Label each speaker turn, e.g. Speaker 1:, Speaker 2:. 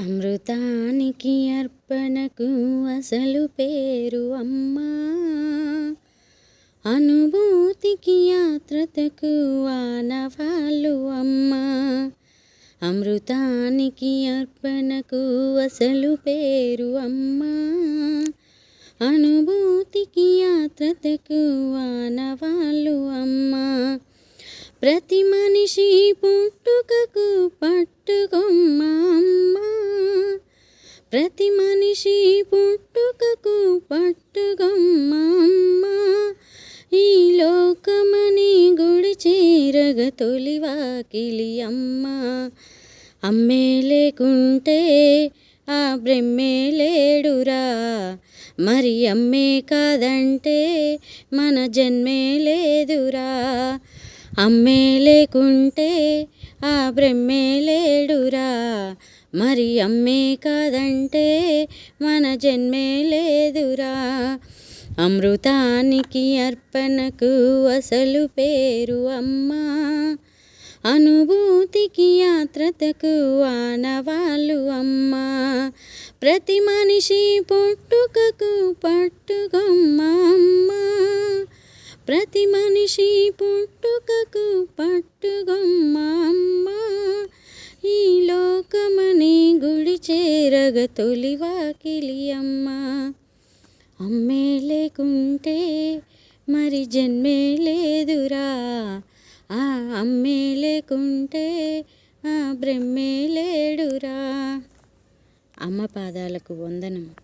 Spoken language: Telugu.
Speaker 1: అమృతానికి అర్పణకు అసలు పేరు అమ్మా. అనుభూతికి యాత్రతకు ఆనవాళ్ళు అమ్మా. అమృతానికి అర్పణకు అసలు పేరు అమ్మా. అనుభూతికి యాత్రతకు ఆనవాళ్ళు అమ్మా. ప్రతి మనిషి పుట్టి ప్రతి మనిషి పుట్టుకకు పట్టుగమ్మమ్మ అమ్మా. ఈ లోకమని గుడి చేరగ తొలివాకిలి అమ్మ. అమ్మే లేకుంటే ఆ బ్రహ్మే లేడురా. మరి అమ్మే కాదంటే మన జన్మే లేదురా. అమ్మే లేకుంటే ఆ బ్రహ్మే లేడురా. మరి అమ్మే కాదంటే మన జన్మే లేదురా. అమృతానికి అర్పణకు అసలు పేరు అమ్మా. అనుభూతికి యాత్రతకు ఆనవాళ్ళు అమ్మా. ప్రతి మనిషి పుట్టుకకు పట్టుకమ్మా అమ్మా. ప్రతి మనిషి పుట్టుకకు పట్టు లోకమని గుడి చేరగ తొలివాకిలి అమ్మ. అమ్మే లేకుంటే మరి జన్మే లేదురా. ఆ అమ్మే లేకుంటే ఆ బ్రహ్మే లేడురా. అమ్మ పాదాలకు వందనము